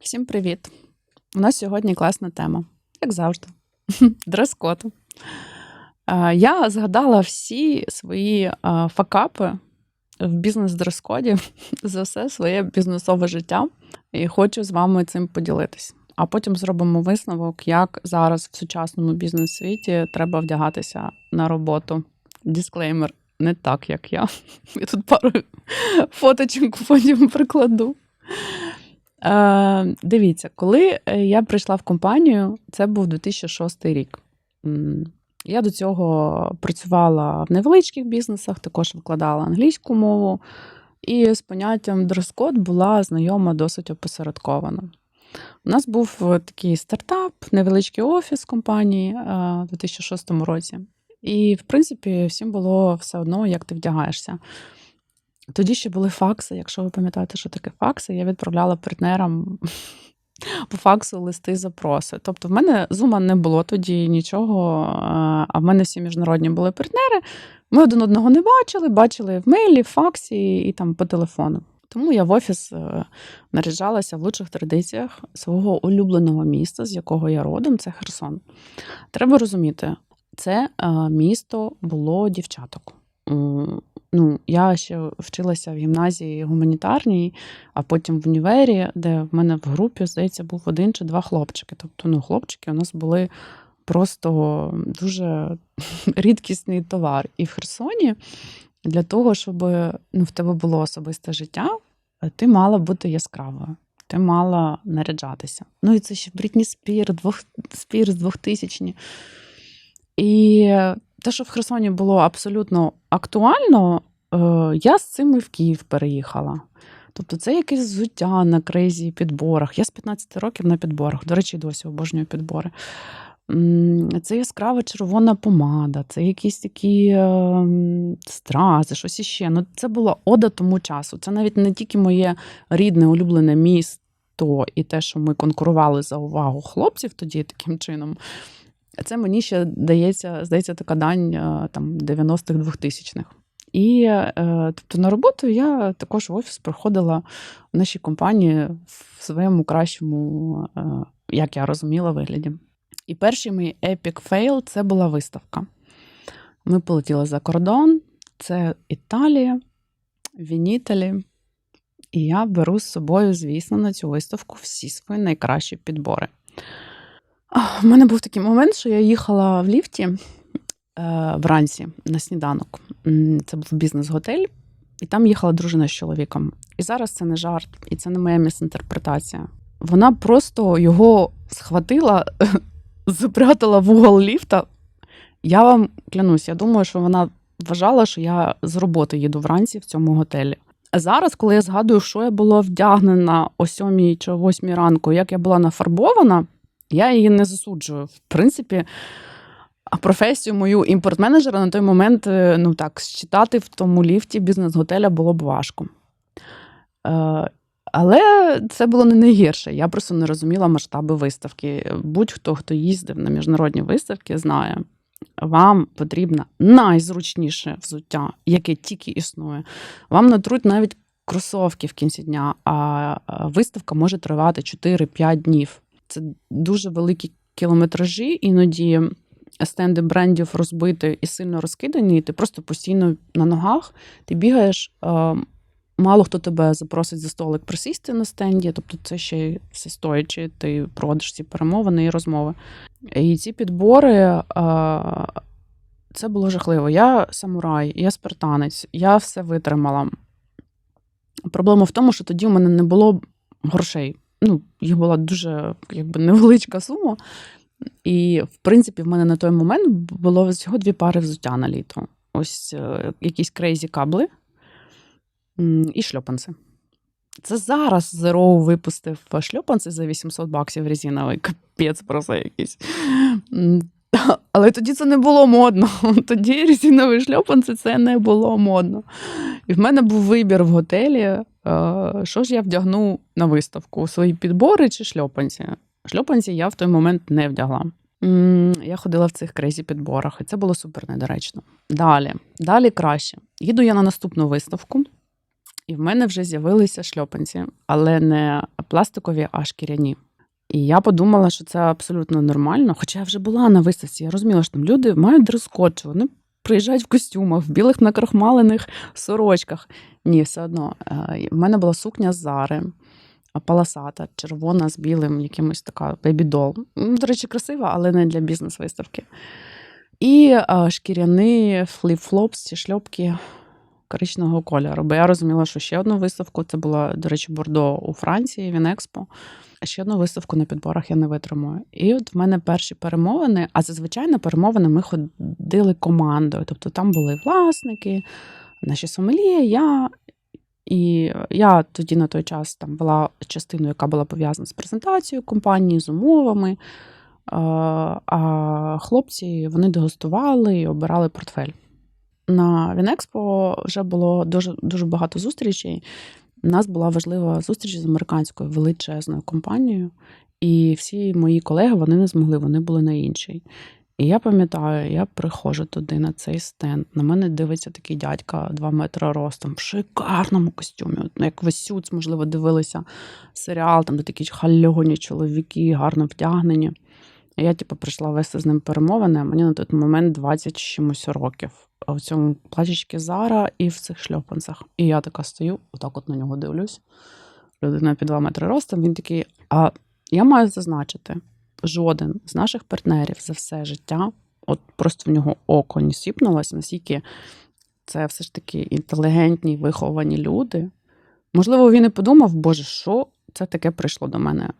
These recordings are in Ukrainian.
Всім привіт! У нас сьогодні класна тема, як завжди. Дрес-код. Я згадала всі свої факапи в бізнес-дрес-коді за все своє бізнесове життя і хочу з вами цим поділитись. А потім зробимо висновок, як зараз в сучасному бізнес-світі треба вдягатися на роботу. Дисклеймер не так, як я. Я тут пару фоточок потім прикладу. Е, дивіться, коли е, я прийшла в компанію, це був 2006 рік. Я до цього працювала в невеличких бізнесах, також викладала англійську мову, і з поняттям дрес-код була знайома досить опосередковано. У нас був е, такий стартап, невеличкий офіс компанії е, у 2006 році. І, в принципі, всім було все одно, як ти вдягаєшся. Тоді ще були факси. Якщо ви пам'ятаєте, що таке факси, я відправляла партнерам по факсу листи запроси. Тобто, в мене зума не було тоді нічого, е, а в мене всі міжнародні були партнери. Ми один одного не бачили, бачили в мейлі, в факсі і там по телефону. Тому я в офіс е, наряджалася в лучших традиціях свого улюбленого міста, з якого я родом, це Херсон. Треба розуміти, це е, місто було дівчаток. Ну, я ще вчилася в гімназії гуманітарній, а потім в універі, де в мене в групі, здається, був один чи два хлопчики. Тобто, ну, хлопчики у нас були просто дуже рідкісний товар. І в Херсоні для того, щоб ну, в тебе було особисте життя, ти мала бути яскравою. Ти мала наряджатися. Ну і це ще Брітні Спір, двох, Спір з 2000 І те, що в Херсоні було абсолютно актуально, е, я з цим і в Київ переїхала. Тобто це якесь взуття на крейзі підборах. Я з 15 років на підборах. До речі, досі обожнюю підбори. Це яскрава червона помада, це якісь такі е, стрази, щось іще. Ну, це була ода тому часу. Це навіть не тільки моє рідне улюблене місто і те, що ми конкурували за увагу хлопців тоді таким чином. Це мені ще дається, здається, така дань е, там 90-х 2000-х. І е, тобто на роботу я також в офіс приходила в нашій компанії в своєму кращому, е, як я розуміла, вигляді. І перший мій epic fail – це була виставка. Ми полетіли за кордон, це Італія, Вініталі. І я беру з собою, звісно, на цю виставку всі свої найкращі підбори. У мене був такий момент, що я їхала в ліфті е, вранці на сніданок. Це був бізнес-готель, і там їхала дружина з чоловіком. І зараз це не жарт, і це не моя місінтерпретація. Вона просто його схватила, запрятала в угол ліфта. Я вам клянусь, я думаю, що вона вважала, що я з роботи їду вранці в цьому готелі. А зараз, коли я згадую, що я була вдягнена о 7 чи 8 ранку, як я була нафарбована, я її не засуджую. В принципі, професію мою імпорт-менеджера на той момент, е, ну так, считати в тому ліфті бізнес-готеля було б важко. Е, але це було не найгірше. Я просто не розуміла масштаби виставки. Будь-хто, хто їздив на міжнародні виставки, знає, вам потрібно найзручніше взуття, яке тільки існує. Вам натруть навіть кросовки в кінці дня, а а виставка може тривати 4-5 днів. Це дуже великі кілометражі, іноді стенди брендів розбиті і сильно розкидані, і ти просто постійно на ногах, ти бігаєш. Мало хто тебе запросить за столик присісти на стенді, тобто це ще все стоячи, ти проводиш ці перемовини і розмови. І ці підбори це було жахливо. Я самурай, я спартанець, я все витримала. Проблема в тому, що тоді у мене не було грошей. Ну, їх була дуже якби, невеличка сума. І, в принципі, в мене на той момент було всього дві пари взуття на літо. Ось е, якісь крейзі кабли і шльопанці. Це зараз Zero випустив шльопанці за 800 баксів резиновий. Капець просто якийсь. Але тоді це не було модно. Тоді резинові шльопанці це не було модно. І в мене був вибір в готелі, е, що ж я вдягну на виставку: свої підбори чи шльопанці. Шльопанці я в той момент не вдягла. Я ходила в цих крейзі підборах, і це було супер недоречно. Далі, далі краще. Їду я на наступну виставку. І в мене вже з'явилися шльопанці, але не пластикові, а шкіряні. І я подумала, що це абсолютно нормально. Хоча я вже була на виставці, я розуміла, що там люди мають дрес-код, вони приїжджають в костюмах, в білих накрахмалених сорочках. Ні, все одно. Е, В мене була сукня з Зари, полосата, червона з білим, якимось така бейбідол. До речі, красива, але не для бізнес-виставки. І е, шкіряні фліп-флопс, ці шльопки коричневого кольору. Бо я розуміла, що ще одну виставку це була, до речі, Бордо у Франції, Вінекспо. А ще одну виставку на підборах я не витримую. І от в мене перші перемовини, а зазвичай на перемовини ми ходили командою. Тобто там були власники, наші сомелії, я. І я тоді на той час там була частиною, яка була пов'язана з презентацією компанії, з умовами. А хлопці вони дегустували і обирали портфель. На Вінекспо вже було дуже, дуже багато зустрічей. У нас була важлива зустріч з американською величезною компанією, і всі мої колеги вони не змогли, вони були на іншій. І я пам'ятаю, я приходжу туди на цей стенд. На мене дивиться такий дядька 2 метри ростом, в шикарному костюмі. Ну, як Васюц, можливо, дивилися серіал, там де такі хальоні чоловіки, гарно вдягнені. Я, типу, прийшла вести з ним перемовини, а мені на той момент 20 чимось років. В цьому платічці Зара і в цих шльопанцях. І я така стою, отак от на нього дивлюсь. Людина під 2 метри ростом. Він такий. А я маю зазначити, жоден з наших партнерів за все життя, от просто в нього око не сіпнулось, наскільки це все ж таки інтелігентні, виховані люди. Можливо, він і подумав, Боже, що це таке прийшло до мене?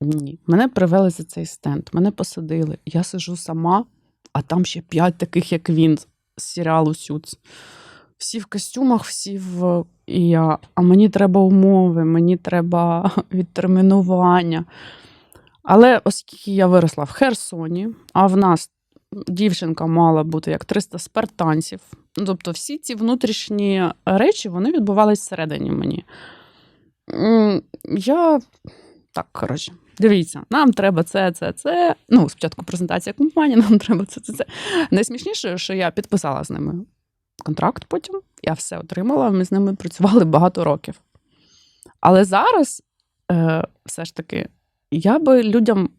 Ні. Мене привели за цей стенд, мене посадили. Я сижу сама, а там ще п'ять таких, як він, серіалу Сюц. Всі в костюмах, всі в. І я, а мені треба умови, мені треба відтермінування. Але оскільки я виросла в Херсоні, а в нас дівчинка мала бути як 300 спартанців. Ну, Тобто всі ці внутрішні речі вони відбувалися всередині мені. Я так, коротше, дивіться, нам треба це, це, це. Ну, спочатку презентація компанії, нам треба це, це, це. Найсмішніше, що я підписала з ними контракт потім, я все отримала, ми з ними працювали багато років. Але зараз, е, все ж таки, я би людям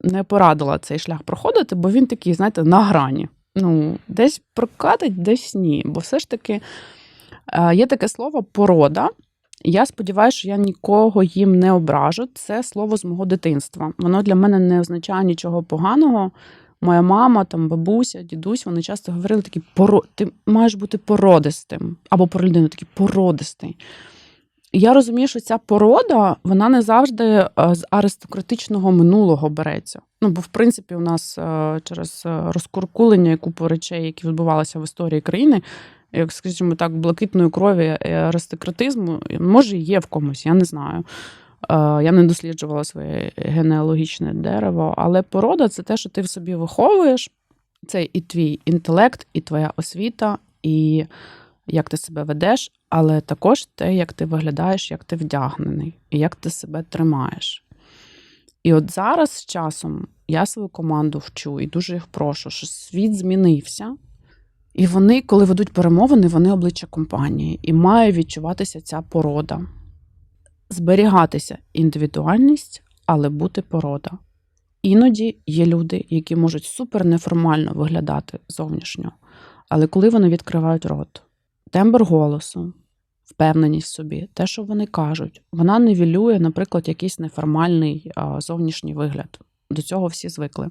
не порадила цей шлях проходити, бо він такий, знаєте, на грані. Ну, десь прокатить, десь ні. Бо все ж таки е, є таке слово порода. Я сподіваюся, що я нікого їм не ображу. Це слово з мого дитинства. Воно для мене не означає нічого поганого. Моя мама, там, бабуся, дідусь, вони часто говорили такі поро... ти маєш бути породистим. Або про людину такий породистий. Я розумію, що ця порода вона не завжди е, з аристократичного минулого береться. Ну, бо, в принципі, у нас е, через е, розкуркулення і купу речей, які відбувалися в історії країни, як, скажімо так, блакитної крові і аристократизму, може, є в комусь, я не знаю. Е, Я не досліджувала своє генеалогічне дерево, але порода це те, що ти в собі виховуєш. Це і твій інтелект, і твоя освіта, і як ти себе ведеш, але також те, як ти виглядаєш, як ти вдягнений, і як ти себе тримаєш. І от зараз з часом я свою команду вчу і дуже їх прошу, що світ змінився. І вони, коли ведуть перемовини, вони обличчя компанії, і має відчуватися ця порода. Зберігатися індивідуальність, але бути порода. Іноді є люди, які можуть супер неформально виглядати зовнішньо, але коли вони відкривають рот, тембр голосу, впевненість в собі, те, що вони кажуть, вона нівелює, наприклад, якийсь неформальний зовнішній вигляд. До цього всі звикли.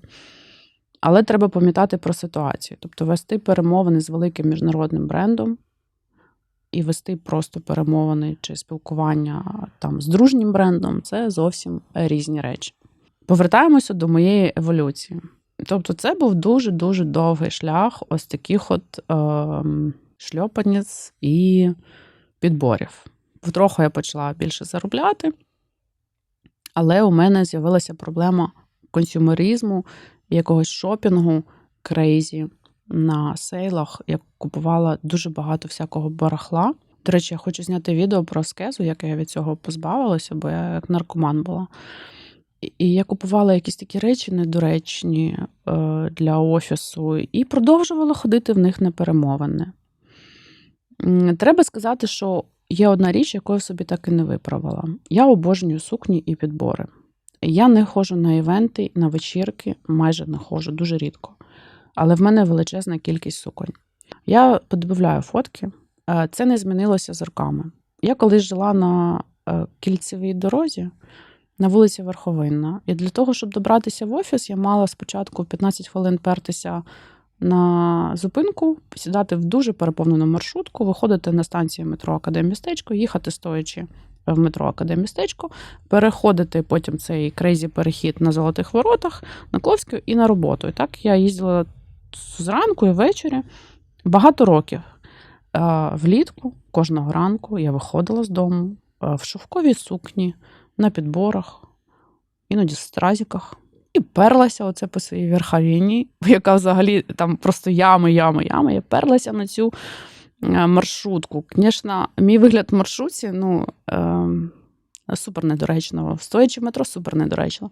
Але треба пам'ятати про ситуацію, тобто вести перемовини з великим міжнародним брендом і вести просто перемовини чи спілкування там з дружнім брендом це зовсім різні речі. Повертаємося до моєї еволюції. Тобто, це був дуже дуже довгий шлях ось таких от е, шльопаниць і підборів. Втроху я почала більше заробляти, але у мене з'явилася проблема консюмеризму, якогось шопінгу крейзі на сейлах. Я купувала дуже багато всякого барахла. До речі, я хочу зняти відео про скезу, як я від цього позбавилася, бо я як наркоман була. І- я купувала якісь такі речі недоречні е, для офісу і продовжувала ходити в них на перемовини. Треба сказати, що є одна річ, яку я собі так і не виправила. Я обожнюю сукні і підбори. Я не ходжу на івенти, на вечірки, майже не ходжу, дуже рідко. Але в мене величезна кількість суконь. Я подивляю фотки, е, це не змінилося з роками. Я колись жила на е, кільцевій дорозі на вулиці Верховинна. І для того, щоб добратися в офіс, я мала спочатку 15 хвилин пертися на зупинку, сідати в дуже переповнену маршрутку, виходити на станцію метро Академмістечко, їхати стоячи в метро Академмістечко, переходити потім цей крейзі перехід на Золотих Воротах, на Кловську і на роботу. І так я їздила зранку і ввечері багато років. Влітку кожного ранку я виходила з дому в шовковій сукні, на підборах, іноді в стразіках. І перлася оце по своїй верховіні, яка взагалі там просто ями, ями, ями. Я перлася на цю маршрутку. Звісно, мій вигляд в маршрутці ну, е, супер недоречно. Стоячи в метро, супер недоречно.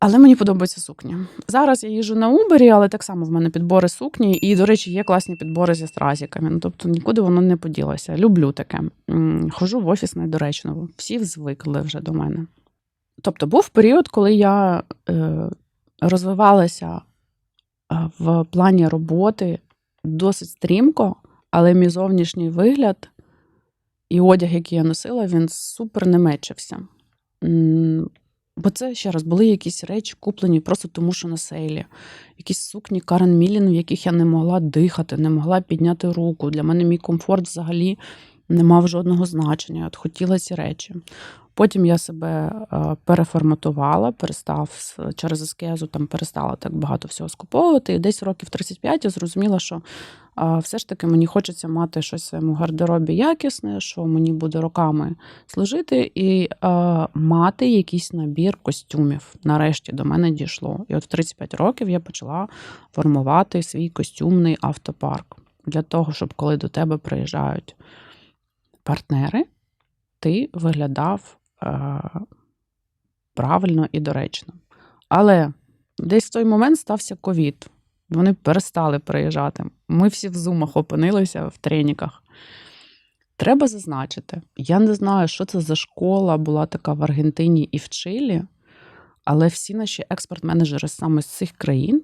Але мені подобається сукня. Зараз я їжджу на Убері, але так само в мене підбори сукні. І, до речі, є класні підбори зі стразіками. Ну, тобто нікуди воно не поділося. Люблю таке. Хожу в офіс недоречно. Всі звикли вже до мене. Тобто був період, коли я е, розвивалася е, в плані роботи досить стрімко, але мій зовнішній вигляд і одяг, який я носила, він супер не мечився. Бо це ще раз були якісь речі, куплені просто тому, що на сейлі. Якісь сукні Карен Мілін, в яких я не могла дихати, не могла підняти руку. Для мене мій комфорт взагалі не мав жодного значення. От хотіла ці речі. Потім я себе е, переформатувала, перестав через аскезу там перестала так багато всього скуповувати. І десь років 35 я зрозуміла, що е, все ж таки мені хочеться мати щось в своєму гардеробі якісне, що мені буде роками служити, і е, мати якийсь набір костюмів. Нарешті до мене дійшло. І от в 35 років я почала формувати свій костюмний автопарк для того, щоб коли до тебе приїжджають партнери, ти виглядав е, правильно і доречно. Але десь в той момент стався ковід. Вони перестали приїжджати. Ми всі в зумах опинилися в треніках. Треба зазначити, я не знаю, що це за школа була така в Аргентині і в Чилі, але всі наші експорт-менеджери саме з цих країн,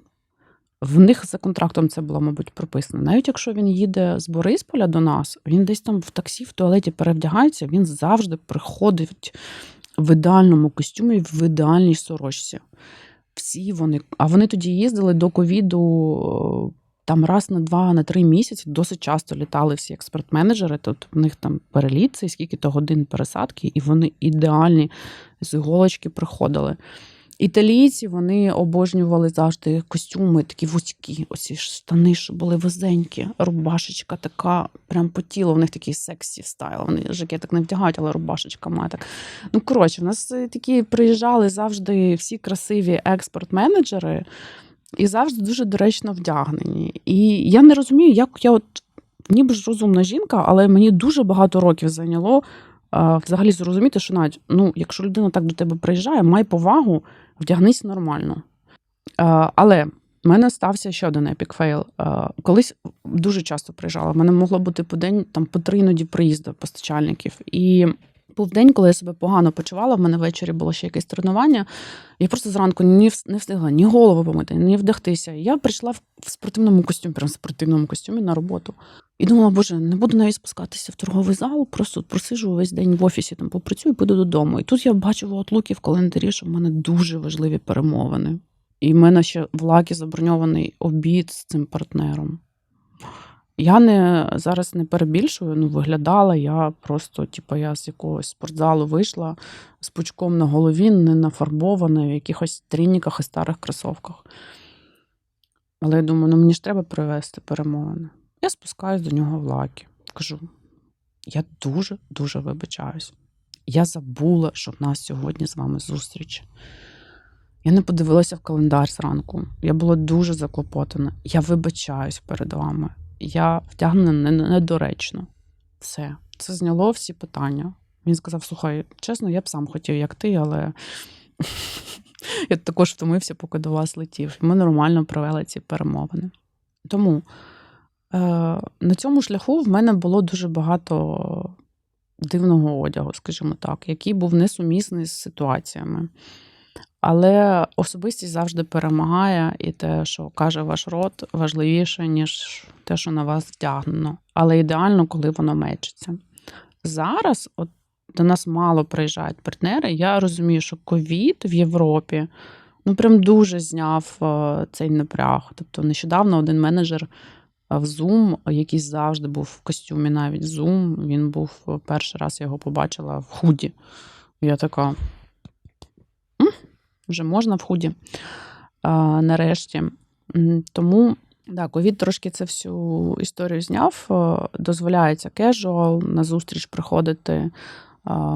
в них за контрактом це було, мабуть, прописано. Навіть якщо він їде з Борисполя до нас, він десь там в таксі, в туалеті перевдягається, він завжди приходить в ідеальному костюмі, в ідеальній сорочці. Всі вони, а вони тоді їздили до ковіду е, там раз на два, на три місяці досить часто літали всі експерт-менеджери. Тут в них там переліт, це скільки то годин пересадки, і вони ідеальні з іголочки приходили. Італійці вони обожнювали завжди костюми, такі вузькі, оці штани, що були вузенькі, рубашечка така, прям по тілу. В них такий сексі стайл. Вони жакетик не вдягають, але рубашечка має так. Ну, коротше, в нас е, такі приїжджали завжди всі красиві експорт-менеджери і завжди дуже доречно вдягнені. І я не розумію, як я от ніби ж розумна жінка, але мені дуже багато років зайняло взагалі зрозуміти, що навіть ну, якщо людина так до тебе приїжджає, май повагу, вдягнись нормально. Але в мене стався ще один епік фейл. Колись дуже часто приїжджала. В мене могло бути по день там по три іноді приїзди постачальників. І був день, коли я себе погано почувала. В мене ввечері було ще якесь тренування. Я просто зранку ні не встигла ні голову помити, ні вдягтися. Я прийшла в спортивному костюмі, прям в спортивному костюмі на роботу. І думала, боже, не буду навіть спускатися в торговий зал, просто просижу весь день в офісі, там попрацюю, піду додому. І тут я в Outlook в календарі, що в мене дуже важливі перемовини. І в мене ще в лакі заброньований обід з цим партнером. Я не зараз не перебільшую, ну виглядала я просто, типу, я з якогось спортзалу вийшла з пучком на голові, не нафарбована, в якихось трініках і старих кросовках. Але я думаю, ну мені ж треба привести перемовини. Я спускаюсь до нього в лакі. Кажу: я дуже дуже вибачаюсь. Я забула, що в нас сьогодні з вами зустріч. Я не подивилася в календар зранку. Я була дуже заклопотана. Я вибачаюсь перед вами. Я втягнена недоречно. Все. Це зняло всі питання. Він сказав: слухай, чесно, я б сам хотів, як ти, але я також втомився, поки до вас летів. Ми нормально провели ці перемовини. Тому Е, на цьому шляху в мене було дуже багато дивного одягу, скажімо так, який був несумісний з ситуаціями. Але особистість завжди перемагає, і те, що каже ваш рот, важливіше, ніж те, що на вас вдягнено. Але ідеально, коли воно мечиться. Зараз от до нас мало приїжджають партнери. Я розумію, що ковід в Європі ну прям дуже зняв е, цей напряг. Тобто, нещодавно один менеджер е, в Zoom, який завжди був в костюмі, навіть Zoom, він був е, перший раз я його побачила в худі. Я така. «М, Вже можна в худі а, нарешті. Тому да, ковід трошки це всю історію зняв. Дозволяється кежуал на зустріч приходити.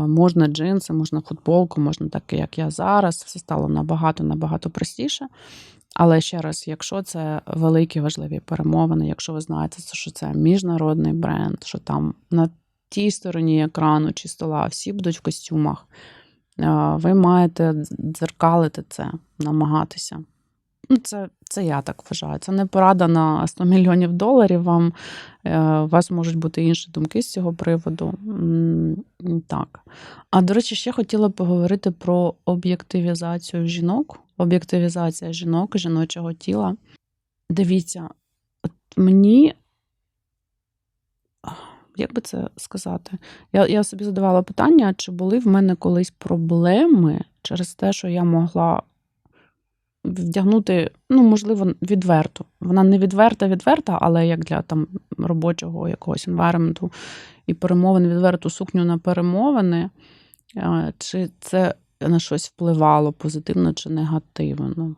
Можна джинси, можна футболку, можна так, як я зараз. Все стало набагато набагато простіше. Але ще раз, якщо це великі важливі перемовини, якщо ви знаєте, що це міжнародний бренд, що там на тій стороні екрану чи стола всі будуть в костюмах, ви маєте дзеркалити це, намагатися. Ну, це, це я так вважаю. Це не порада на 100 мільйонів доларів. Вам е, у вас можуть бути інші думки з цього приводу. Так. А до речі, ще хотіла поговорити про об'єктивізацію жінок. Об'єктивізація жінок, жіночого тіла. Дивіться, от мені. Як би це сказати? Я, я собі задавала питання, чи були в мене колись проблеми через те, що я могла вдягнути, ну, можливо, відверто. Вона не відверта, відверта, але як для там робочого якогось енвайременту і перемовин відверту сукню на перемовини, е, чи це на щось впливало позитивно чи негативно.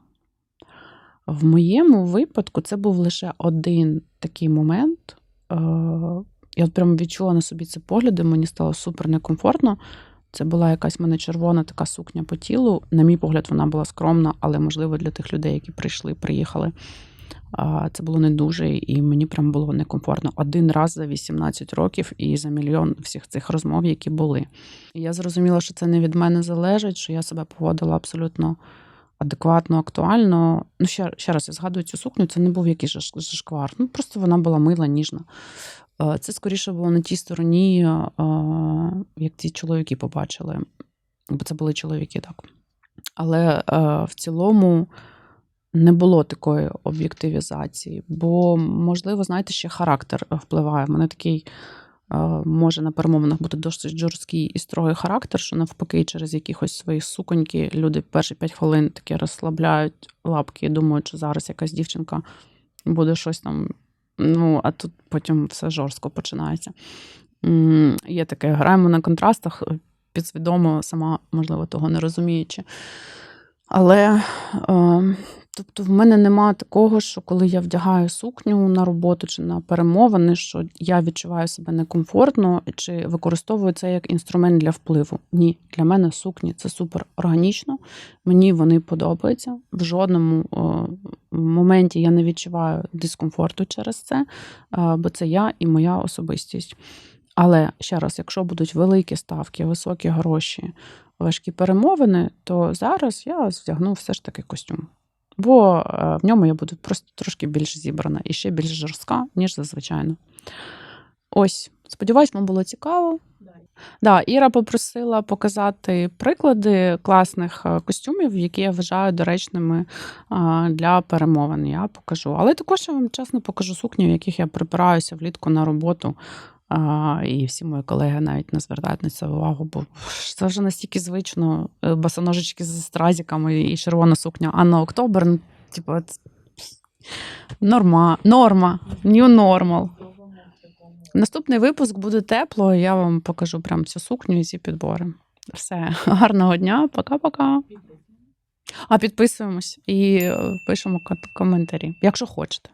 В моєму випадку це був лише один такий момент. Я от прямо відчула на собі ці погляди, мені стало супер некомфортно. Це була якась в мене червона така сукня по тілу. На мій погляд, вона була скромна, але можливо для тих людей, які прийшли, приїхали. Це було не дуже, і мені прям було некомфортно. Один раз за 18 років і за мільйон всіх цих розмов, які були. І я зрозуміла, що це не від мене залежить, що я себе поводила абсолютно адекватно, актуально. Ну, ще, ще раз я згадую цю сукню, це не був якийсь зашквар. Ну, просто вона була мила, ніжна. Е, Це скоріше було на тій стороні, е, як ті чоловіки побачили. Бо це були чоловіки, так. Але е, в цілому не було такої об'єктивізації. Бо, можливо, знаєте, ще характер впливає. У мене такий може на перемовинах бути досить жорсткий і строгий характер, що навпаки, через якихось свої суконьки люди перші 5 хвилин такі розслабляють лапки і думають, що зараз якась дівчинка буде щось там. Ну, а тут потім все жорстко починається. Є таке, граємо на контрастах, підсвідомо, сама, можливо, того не розуміючи. Але е, тобто в мене нема такого, що коли я вдягаю сукню на роботу чи на перемовини, що я відчуваю себе некомфортно чи використовую це як інструмент для впливу. Ні, для мене сукні це супер органічно. Мені вони подобаються. В жодному моменті я не відчуваю дискомфорту через це, бо це я і моя особистість. Але ще раз, якщо будуть великі ставки, високі гроші, важкі перемовини, то зараз я вдягну все ж таки костюм. Бо е, в ньому я буду просто трошки більш зібрана і ще більш жорстка, ніж зазвичайно. Ось, сподіваюсь, вам було цікаво. Да, Іра попросила показати приклади класних е, костюмів, які я вважаю доречними для перемовин. Я покажу. Але також я вам чесно покажу сукні, в яких я припираюся влітку на роботу. А, і всі мої колеги навіть не звертають на це увагу, бо це вже настільки звично. е, Босоножечки з стразиками і червона сукня. А на октобер, ну, типу, норма, норма, new normal. Наступний випуск буде тепло, я вам покажу прям цю сукню і ці підбори. Все, гарного дня, пока-пока. А підписуємось і е, пишемо коментарі, якщо хочете.